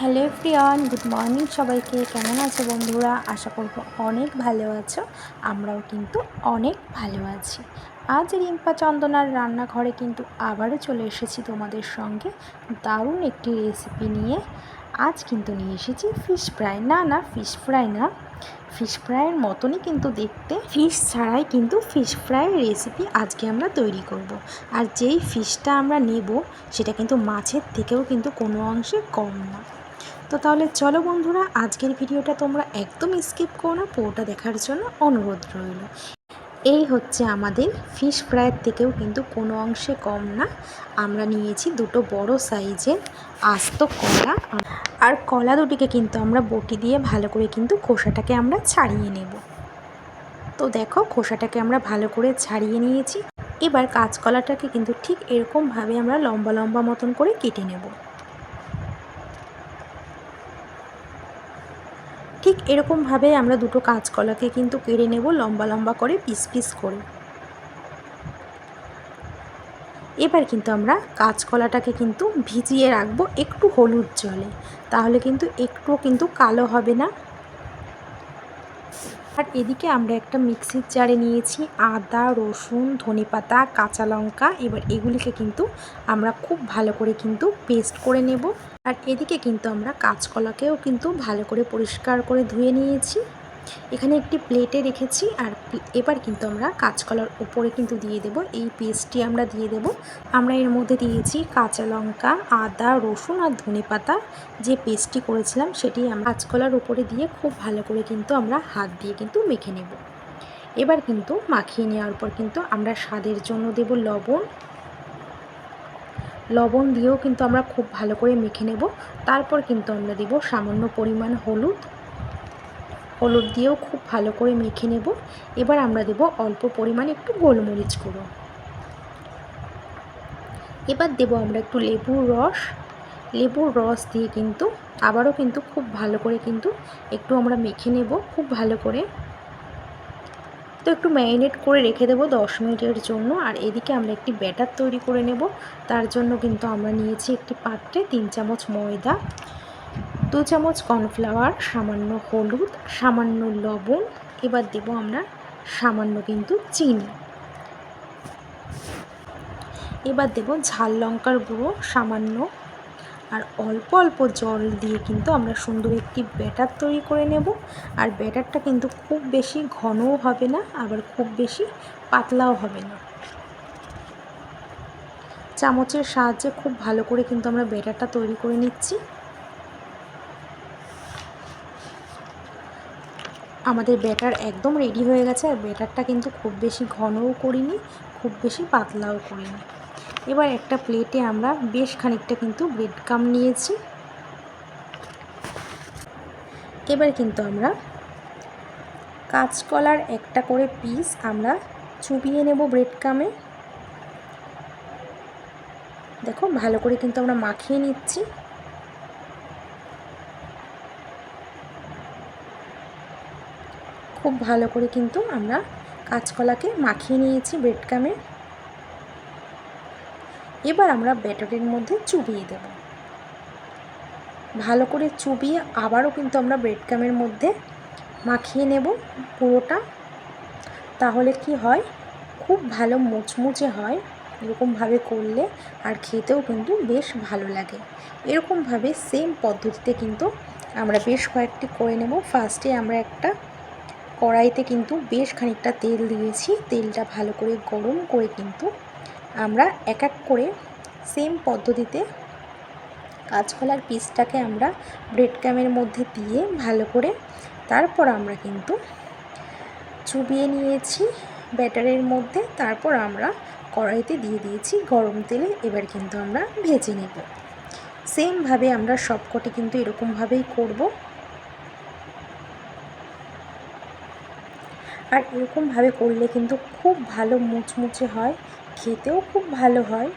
Hello everyone, good morning সবাইকে। কেমন আছো বন্ধুরা? আশা করব অনেক ভালো আছো। আমরাও কিন্তু অনেক ভালো আছি। আজ রিম্পা চন্দনার রান্নাঘরে কিন্তু আবারও চলে এসেছি তোমাদের সঙ্গে। দারুণ একটি রেসিপি নিয়ে। আজ কিন্তু নিয়ে এসেছি ফিশ ফ্রাই না না ফিশ ফ্রাই না। ফিশ ফ্রাইয়ের মতনই কিন্তু দেখতে। ফিশ ছাড়াই কিন্তু ফিশ ফ্রাইয়ের রেসিপি আজকে আমরা তৈরি করব। আর যেই ফিশটা আমরা নেব, সেটা কিন্তু মাছের থেকেও কিন্তু কোনো অংশে কম না। তো তাহলে চলো বন্ধুরা, আজকের ভিডিওটা তোমরা একদম স্কিপ করো না, পুরোটা দেখার জন্য অনুরোধ রইল। এই হচ্ছে আমাদের ফিশ ফ্রাইয়ের থেকেও কিন্তু কোনো অংশে কম না। আমরা নিয়েছি দুটো বড় সাইজের আস্ত কলা। আর কলা দুটিকে কিন্তু আমরা বটি দিয়ে ভালো করে কিন্তু খোসাটাকে আমরা ছাড়িয়ে নেব। তো দেখো, খোসাটাকে আমরা ভালো করে ছাড়িয়ে নিয়েছি। এবার কাঁচকলাটাকে কিন্তু ঠিক এরকমভাবে আমরা লম্বা লম্বা মতন করে কেটে নেব। ঠিক এরকমভাবে আমরা দুটো কাঁচকলাকে কিন্তু কেড়ে নেব লম্বা লম্বা করে পিস পিস করে। এবার কিন্তু আমরা কাঁচকলাটাকে কিন্তু ভিজিয়ে রাখব একটু হলুদ জলে। তাহলে কিন্তু একটু কিন্তু কালো হবে না। আর এদিকে আমরা একটা মিক্সির জারে নিয়েছি আদা, রসুন, ধনেপাতা, কাঁচা লঙ্কা। এবার এগুলিকে কিন্তু আমরা খুব ভালো করে কিন্তু পেস্ট করে নেব। আর এদিকে কিন্তু আমরা কাঁচকলাকেও কিন্তু ভালো করে পরিষ্কার করে ধুয়ে নিয়েছি। এখানে একটি প্লেটে রেখেছি আর এবার কিন্তু আমরা কাঁচকলার উপরে কিন্তু দিয়ে দেব। এই পেস্টটি আমরা দিয়ে দেব। আমরা এর মধ্যে দিয়েছি কাঁচা লঙ্কা, আদা, রসুন আর ধনে পাতা। যে পেস্টটি করেছিলাম সেটি আমরা কাঁচকলার উপরে দিয়ে খুব ভালো করে কিন্তু আমরা হাত দিয়ে কিন্তু মেখে নেব। এবার কিন্তু মাখিয়ে নেওয়ার পর কিন্তু আমরা স্বাদের জন্য দেব লবণ। লবণ দিয়েও কিন্তু আমরা খুব ভালো করে মেখে নেব। তারপর কিন্তু আমরা দেব সামান্য পরিমাণ হলুদ। হলুদ দিয়েও খুব ভালো করে মেখে নেব। এবার আমরা দেব অল্প পরিমাণে একটু গোলমরিচ গুঁড়ো। এবার দেব আমরা একটু লেবুর রস। লেবুর রস দিয়ে কিন্তু, আবারও কিন্তু খুব ভালো করে কিন্তু একটু আমরা মেখে নেব, খুব ভালো করে। তো একটু ম্যারিনেট করে রেখে দেবো দশ মিনিটের জন্য। আর এদিকে আমরা একটি ব্যাটার তৈরি করে নেব। তার জন্য কিন্তু আমরা নিয়েছি একটি পাত্রে তিন চামচ ময়দা। দু চামচ কর্নফ্লাওয়ার, সামান্য হলুদ, সামান্য লবণ। এবার দেব আমরা সামান্য কিন্তু চিনি। এবার দেব ঝাল লঙ্কার গুঁড়ো সামান্য। আর অল্প অল্প জল দিয়ে কিন্তু আমরা সুন্দর একটি ব্যাটার তৈরি করে নেব। আর ব্যাটারটা কিন্তু খুব বেশি ঘনও হবে না, আবার খুব বেশি পাতলাও হবে না। চামচের সাহায্যে খুব ভালো করে কিন্তু আমরা ব্যাটারটা তৈরি করে নিচ্ছি। আমাদের ব্যাটার একদম রেডি হয়ে গেছে আর ব্যাটারটা কিন্তু খুব বেশি ঘনও করিনি, খুব বেশি পাতলাও করিনি। এবার একটা প্লেটে আমরা বেশ খানিকটা কিন্তু ব্রেড কাম নিয়েছি। এবার কিন্তু আমরা কাঁচকলার একটা করে পিস আমরা চুবিয়ে নেব ব্রেড কামে দেখো, ভালো করে কিন্তু আমরা মাখিয়ে নিচ্ছি। খুব ভালো করে কিন্তু আমরা কাঁচকলাকে মাখিয়ে নিয়েছি ব্রেড কামে এবার আমরা ব্যাটারের মধ্যে চুবিয়ে দেব। ভালো করে চুবিয়ে আবারও কিন্তু আমরা ব্রেডকামের মধ্যে মাখিয়ে নেব পুরোটা। তাহলে কি হয়? খুব ভালো মুচমুচে হয়। এরকমভাবে করলে আর খেতেও কিন্তু বেশ ভালো লাগে। এরকমভাবে সেম পদ্ধতিতে কিন্তু আমরা বেশ কয়েকটি করে নেব। ফার্স্টে আমরা একটা কড়াইতে কিন্তু বেশ খানিকটা তেল দিয়েছি। তেলটা ভালো করে গরম করে কিন্তু আমরা এক এক করে সেম পদ্ধতিতে কাঁচকলার পিসটাকে আমরা ব্রেড ক্যামের মধ্যে দিয়ে ভালো করে তারপর আমরা কিন্তু চুবিয়ে নিয়েছি ব্যাটারের মধ্যে। তারপর আমরা কড়াইতে দিয়ে দিয়েছি গরম তেলে। এবার কিন্তু আমরা ভেজে নেব। সেমভাবে আমরা সবকটি কিন্তু এরকমভাবেই করব। আর এরকমভাবে করলে কিন্তু খুব ভালো মুচমুচে হয়, খেতেও খুব ভালো হয়।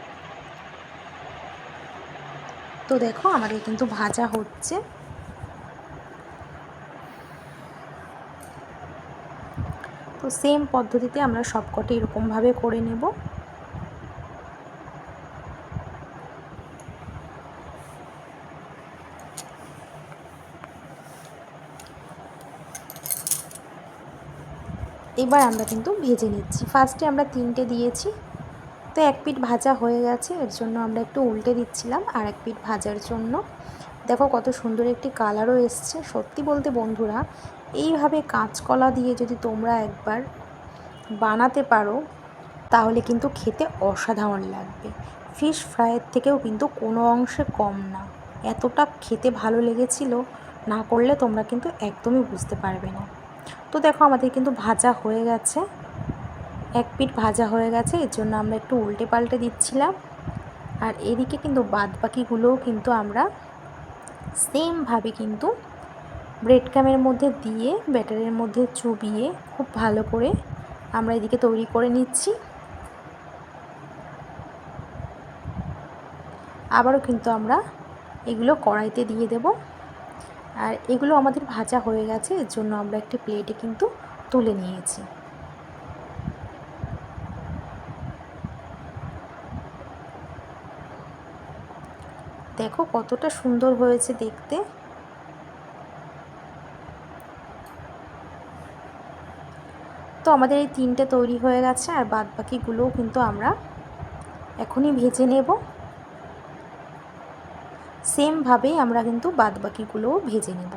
তো দেখো আমাদের কিন্তু ভাজা হচ্ছে। তো সেম পদ্ধতিতে আমরা সবকটি এরকমভাবে করে নেব। এবার আমরা কিন্তু ভেজে নিচ্ছি। ফার্স্টে আমরা তিনটে দিয়েছি। তো এক পিঠ ভাজা হয়ে গেছে, এর জন্য আমরা একটু উল্টে দিচ্ছিলাম আর এক পিঠ ভাজার জন্য। দেখো কত সুন্দর একটি কালারও এসছে। সত্যি বলতে বন্ধুরা, এইভাবে কাঁচকলা দিয়ে যদি তোমরা একবার বানাতে পারো, তাহলে কিন্তু খেতে অসাধারণ লাগবে। ফিশ ফ্রাইয়ের থেকেও কিন্তু কোনো অংশে কম না। এতটা খেতে ভালো লেগেছিল, না করলে তোমরা কিন্তু একদমই বুঝতে পারবে না। তো দেখো আমাদের কিন্তু ভাজা হয়ে গেছে। এক পিঠ ভাজা হয়ে গেছে, এর জন্য আমরা একটু উল্টে পাল্টে দিচ্ছিলাম। আর এদিকে কিন্তু বাদ বাকিগুলোও কিন্তু আমরা সেমভাবে কিন্তু ব্রেড ক্যামের মধ্যে দিয়ে ব্যাটারের মধ্যে চুবিয়ে খুব ভালো করে আমরা এদিকে তৈরি করে নিচ্ছি। আবারও কিন্তু আমরা এগুলো কড়াইতে দিয়ে দেব। আর এগুলো আমাদের ভাজা হয়ে গেছে, এর জন্য আমরা একটি প্লেটে কিন্তু তুলে নিয়েছি। দেখো কতটা সুন্দর হয়েছে দেখতে। তো আমাদের এই তিনটে তৈরি হয়ে গেছে, আর বাদ বাকিগুলোও কিন্তু আমরা এখনই ভেজে নেব। সেমভাবেই আমরা কিন্তু বাদবাকিগুলোও ভেজে নেব।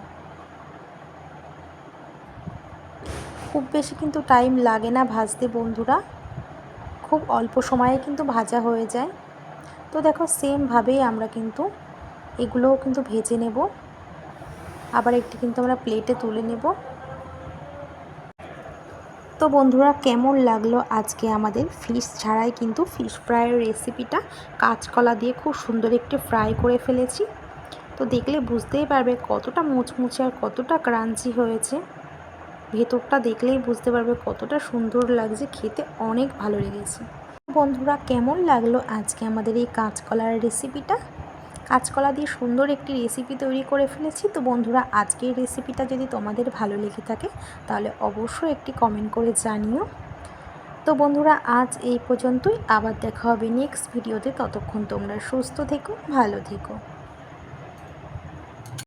খুব বেশি কিন্তু টাইম লাগে না ভাজতে বন্ধুরা। খুব অল্প সময়ে কিন্তু ভাজা হয়ে যায়। তো দেখো সেমভাবেই আমরা কিন্তু এগুলোও কিন্তু ভেজে নেব। আবার একটি কিন্তু আমরা প্লেটে তুলে নেব। তো বন্ধুরা, কেমন লাগল আজকে আমাদের ফিশ ছাড়াই কিন্তু ফিশ ফ্রাইয়ের রেসিপিটা কাঁচকলা দিয়ে খুব সুন্দর একটি ফ্রাই করে ফেলেছি। তো দেখলে বুঝতেই পারবে কতটা মুচমুচে আর কতটা ক্রাঞ্চি হয়েছে। ভেতরটা দেখলেই বুঝতে পারবে কতটা সুন্দর লাগছে, খেতে অনেক ভালো লেগেছে। বন্ধুরা, কেমন লাগল আজকে আমাদের এই কাঁচকলার রেসিপিটা কাঁচকলা দিয়ে সুন্দর একটি রেসিপি তৈরি করে ফেলেছি। তো বন্ধুরা, আজকের রেসিপিটা যদি তোমাদের ভালো লেগে থাকে, তাহলে অবশ্যই একটি কমেন্ট করে জানিও। তো বন্ধুরা, আজ এই পর্যন্তই। আবার দেখা হবে নেক্সট ভিডিওতে ততক্ষণ তোমরা সুস্থ থেকো, ভালো থেকো।